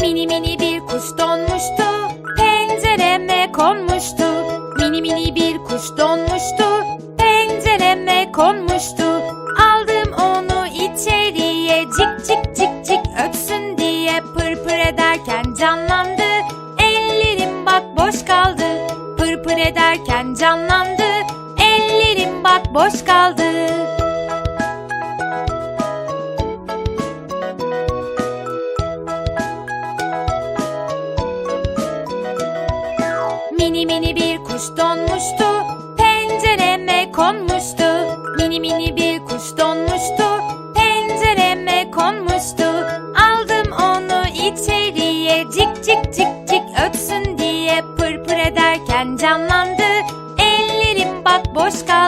Mini mini bir kuş donmuştu, pencereme konmuştu. Mini mini bir kuş donmuştu, pencereme konmuştu. Aldım onu içeriye, cik cik cik cik ötsün diye pır pır ederken canlandı. Ellerim bak boş kaldı, ederken canlandı. Ellerim bak boş kaldı. Mini mini bir kuş donmuştu, pencereme konmuştu. Mini mini bir kuş donmuştu, pencereme konmuştu. Aldım onu içeriye, cik cik cik cik ötsün diye pır pır ederken canlandı. Boş kaldı,